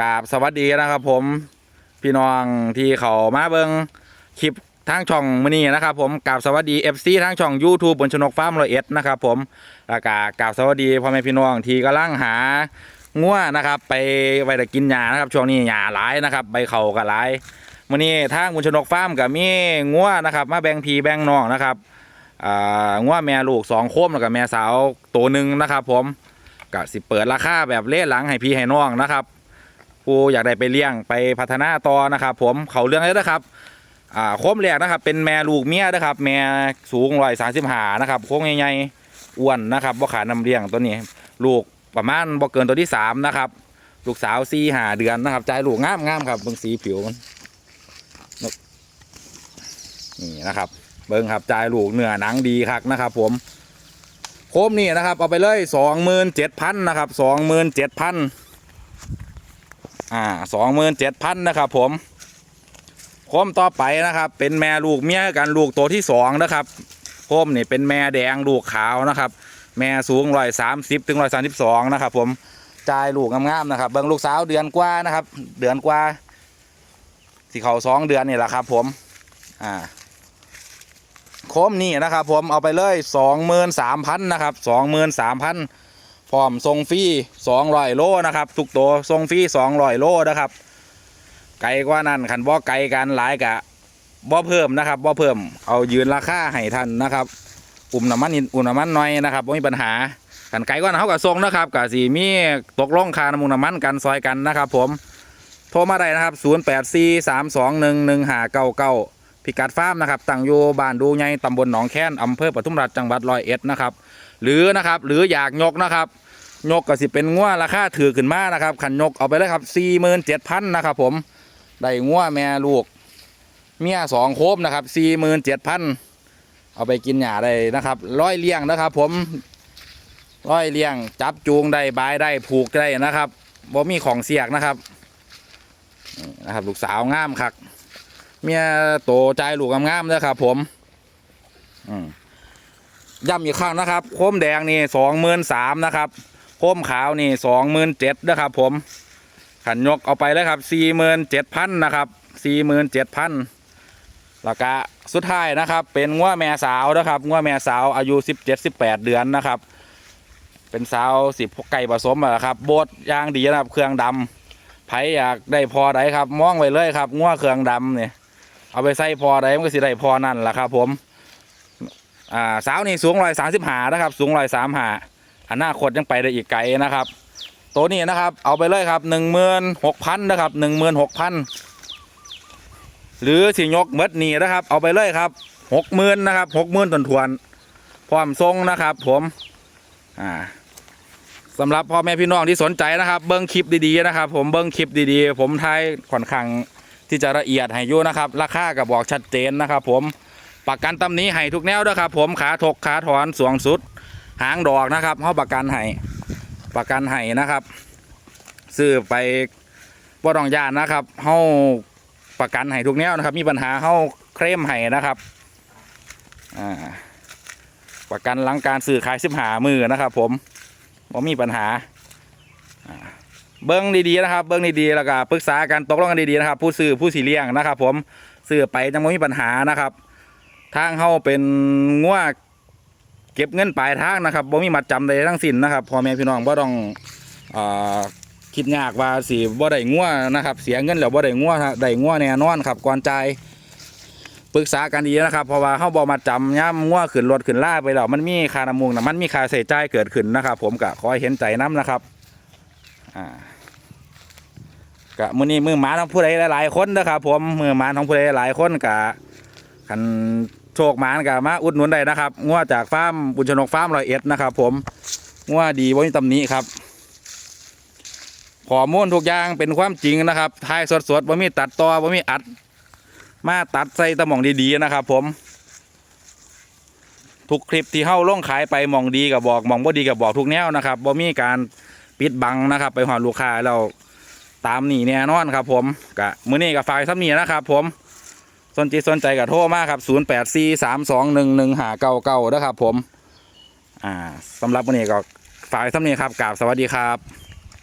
กราบสวัสดีนะครับ ผมพี่น้องที่เขามาเบิงคลิปทางช่องมือนี้นะครับผมกราบสวัสดี FC ทางช่อง YouTube บนชนกฟาร์มร้อยเอ็ดนะครับผมแล้วก็กราบสวัสดีพ่อแม่พี่น้องที่กำลังหางัวนะครับ ไปไว้แต่กินหญ้านะครับ ช่วงนี้หญ้าหลายนะครับใบเข่าก็หลายมือนี้ทางบุญชนกฟาร์มกับมีงัวนะครับมาแบ่งพีแบ่งน้องนะครับอ่างัวแม่ลูกสองโคมแล้วก็แม่สาวตัวหนึ่งนะครับ ผมก็สิเปิดราคาแบบเล่หลังให้พี่ให้น้องนะครับ ผู้อยากได้ไปเลี้ยงไปพัฒนาต่อนะครับผมเขาเรื่องเลยนะครับอ่าโคมแรกนะครับ เป็นแม่ลูกเมียนะครับ แม่สูงร้อยสามสิบห้านะครับโค้งใหญ่ๆอ้วนนะครับบ่ขาน้ำเลี้ยงตัวนี้ ลูกประมาณบ่เกินตัวที่สามนะครับ ลูกสาวสี่หาเดือนนะครับใจลูกงามงามๆครับเบิ่งสีผิวมันนี่นะครับ เบิ่งครับใจลูกเนื้อหนังดีคักนะครับ ผมโคมนี่นะครับเอาไปเลยสองหมื่นเจ็ดพันนะครับสองหมื่นเจ็ดพัน อ่าสองหมื่นเจ็ดพันนะครับ ผมโคมต่อไปนะครับ เป็นแม่ลูกเมียกันลูกตัวที่สองนะครับโคมนี่เป็นแม่แดงลูกขาวนะครับ แม่สูงร้อยสามสิบถึงร้อยสามสิบสองนะครับ ผมจ่ายลูกงามๆนะครับเบิ่งลูกสาวเดือนกว่านะครับ เดือนกว่าที่เขาสองเดือนนี่แหละครับ ผม อ่าโคมนี่นะครับ ผมเอาไปเลยสองหมื่นสามพันนะครับสองหมื่นสามพัน ร้อมทรงฟรีสองร้อยโลนะครับ ทุกตัวทรงฟรีสองร้อยโลนะครับ ไกลกว่านั้นขันบ่ไกลกันหลายกะบ่เพิ่มนะครับบ่เพิ่มเอายืนราคาให้ท่านนะครับอุ่มน้ำมันนิดอุ่มน้ำมันหน้อยนะครับบ่มีปัญหาขันไกลกว่านั้นเขากับทรงนะครับกะสีมีตกลงคาน้ำมูลน้ำมันกันซอยกันนะครับ ผมโทรมาได้นะครับ0 8 4 3 2 1 1 5 9 9พิกัดฟาร์มนะครับตั้งอยู่บ้านดูไงตำบลหนองแค้นอำเภอปทุมราชจังหวัดร้อยเอ็ดนะครับ หรือนะครับหรืออยากยกนะครับ ยกก็สิเป็นงัวราคาถือขึ้นมานะครับขันยกเอาไปเลยครับสี่หมื่นเจ็ดพันนะครับผมได้งัวแม่ลูก เมียสองโคบนะครับสี่หมื่นเจ็ดพันเอาไปกินหญ้าได้นะครับร้อยเลี้ยงนะครับ ผมร้อยเลี้ยง จับจูงได้บายได้ผูกได้นะครับบ่มีของเสียกนะครับนะครับลูกสาวงามคักเมียโตใจลูกงามๆนะครับผมอืมย้ำอีกครั้งนะครับโคมแดงนี่สองหมื่นสามนะครับ โคมขาวนี่สองหมื่นเจ็ดนะครับผมขันยกเอาไปเลยครับสี่หมื่นเจ็ดพันนะครับสี่หมื่นเจ็ดพันแล้วก็สุดท้ายนะครับ เป็นง้วแม่สาวนะครับง้วแม่สาวอายุสิบเจ็ดสิบแปดเดือนนะครับ เป็นสาวสิบไก่ผสมอะครับโบดยางดีนะครับเครื่องดำไผอยากได้พอใดครับมองไว้เลยครับง้วเครื่องดำเนี่ยเอาไปใส่พอใดมันก็สิได้พอนั่นแหละครับผมอ่าสาวนี่สูงร้อยสามสิบหานะครับ สูงร้อยสามหา อนาคตยังไปได้อีกไกลนะครับ ตัวนี้นะครับ เอาไปเลยครับหนึ่งหมื่นหกพันนะครับหนึ่งหมื่นหกพันหรือสิยกเมดนีนะครับ เอาไปเลยครับหกหมื่นนะครับหกหมื่นตนทวนๆพร้อมทรงนะครับ ผมอ่าสำหรับพ่อแม่พี่น้องที่สนใจนะครับ เบิ้งคลิปดีๆนะครับ ผมเบิ้งคลิปดีๆ ผมทายค่อนข้างที่จะละเอียดให้ยู่นะครับ ราคากับบอกชัดเจนนะครับ ผมประกันตำหนี้ให้ทุกแนวด้วยครับ ผมขาถกขาถอนสวงสุด หางดอกนะครับเขาประกันให้ประกันให้นะครับซื้อไปบ่ต้องยานนะครับเขาประกันให้ทุกแนวนะครับ มีปัญหาเขาเคลมให้นะครับอ่าประกันหลังการซื้อขายสิบหามือนะครับ ผมว่ามีปัญหาเบิ้งดีๆนะครับ เบิ้งดีๆแล้วก็ปรึกษากันตกลงกันดีๆนะครับ ผู้ซื้อผู้สีเลี้ยงนะครับ ผมซื้อไปจังไม่มีปัญหานะครับ ทางเขาเป็นงัว เก็บเงินปลายทางนะครับบ่มีมัดจำใดทั้งสิ้นนะครับพ่อแม่พี่น้องบ่ต้องอ่อคิดยากว่าสิบ่ได้งัวนะครับเสียเงินแล้วบ่ได้งัวได้งัวแน่นอนครับก่อนจ่ายปรึกษากันดีนะครับเพราะว่าเขาบ่มาจำย่ำงัวขึ้นรถขึ้นล่าไปแล้วมันมีค่าน้ำมูกนะมันมีค่าใช้จ่ายเกิดขึ้นนะครับ ผมก็ขอเห็นใจน้ำนะครับอ่ากะมือนี้มือหมาของผู้ใดหลายๆคนนะครับ ผมมือหมาของผู้ใดหลายๆคนกะคัน โชคหมานกับมาอุดหนุนได้นะครับงัวจากฟาร์มบุญชนกฟาร์มรอยเอ็ดนะครับ ผมงัวดีว่ามีตำหนิครับข้อมูลทุกอย่างเป็นความจริงนะครับทายสดๆว่ามีตัดต่อว่ามีอัด มาตัดใส่ตะหม่องดีๆนะครับ ผม ทุกคลิปที่เข้าลงขายไปหมองดีกับบอกหมองบ่ดีกับบอกทุกแนวนะครับบ่ามีการปิดบังนะครับ ไปหอลูกค้าแล้วตามหนีแน่นอนครับ ผมกะมื้อนี้กับฝ่ายซ้ำนี้นะครับ ผม สนใจสนใจกับโทรมาครับ 0 8 4 3 2 1 1 5 9 9นะครับผม อ่าสำหรับวันนี้ก็ฝากไว้ท่านี้ครับกราบสวัสดีครับ